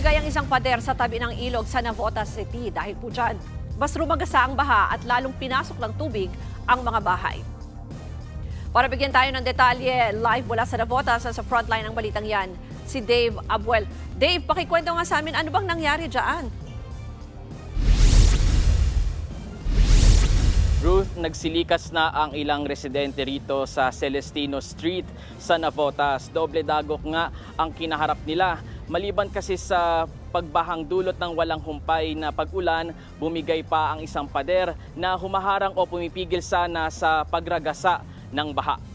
Bumigay ang isang pader sa tabi ng ilog sa Navotas City dahil po dyan, mas rumagasa ang baha at lalong pinasok ng tubig ang mga bahay. Para bigyan tayo ng detalye, live mula sa Navotas sa frontline ng balitang yan, si Dave Abuel. Dave, pakikwento nga sa amin, ano bang nangyari dyan? Ruth, nagsilikas na ang ilang residente rito sa Celestino Street sa Navotas. Doble dagok nga ang kinaharap nila. Maliban kasi sa pagbahang dulot ng walang humpay na pag-ulan, bumigay pa ang isang pader na humaharang o pumipigil sana sa pagragasa ng baha.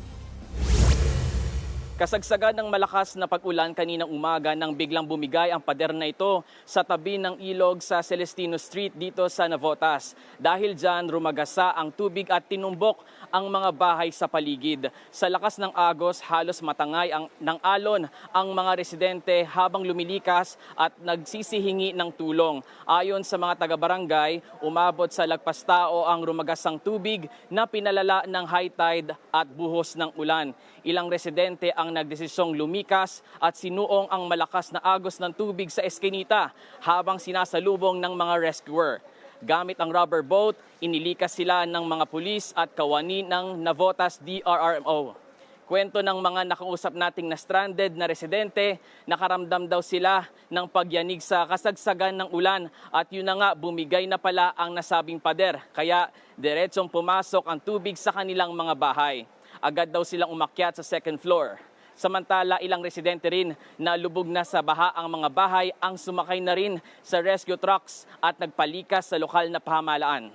Kasagsagan ng malakas na pag-ulan kaninang umaga nang biglang bumigay ang pader na ito sa tabi ng ilog sa Celestino Street dito sa Navotas. Dahil dyan, rumagasa ang tubig at tinumbok ang mga bahay sa paligid. Sa lakas ng agos, halos matangay ang, ng alon ang mga residente habang lumilikas at nagsisihingi ng tulong. Ayon sa mga taga-barangay, umabot sa lagpas tao ang rumagasang tubig na pinalala ng high tide at buhos ng ulan. Ilang residente ang nagdesisyong lumikas at sinuong ang malakas na agos ng tubig sa eskinita habang sinasalubong ng mga rescuer. Gamit ang rubber boat, inilikas sila ng mga pulis at kawani ng Navotas DRRMO. Kwento ng mga nakausap nating na stranded na residente, nakaramdam daw sila ng pagyanig sa kasagsagan ng ulan at yun na nga bumigay na pala ang nasabing pader. Kaya diretsong pumasok ang tubig sa kanilang mga bahay. Agad daw silang umakyat sa second floor. Samantala, ilang residente rin na lubog na sa baha ang mga bahay ang sumakay na rin sa rescue trucks at nagpalikas sa lokal na pamahalaan.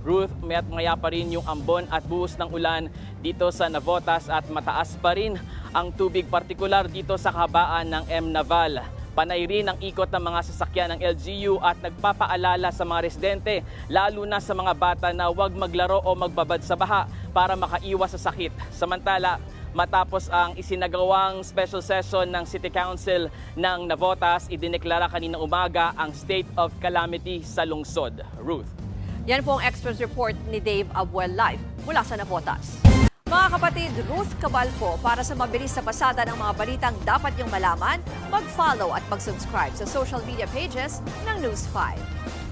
Ruth, mayat maya pa rin yung ambon at buhos ng ulan dito sa Navotas at mataas pa rin ang tubig partikular dito sa kahabaan ng M. Naval. Panay rin ang ikot ng mga sasakyan ng LGU at nagpapaalala sa mga residente, lalo na sa mga bata na huwag maglaro o magbabad sa baha para makaiwas sa sakit. Samantala, matapos ang isinagawang special session ng City Council ng Navotas, idineklara kanina umaga ang state of calamity sa lungsod. Ruth. Yan po ang Express Report ni Dave Abuel Live mula sa Navotas. Mga kapatid, Ruth Cabalpo, para sa mabilis na pasada ng mga balitang dapat niyong malaman, mag-follow at mag-subscribe sa social media pages ng News 5.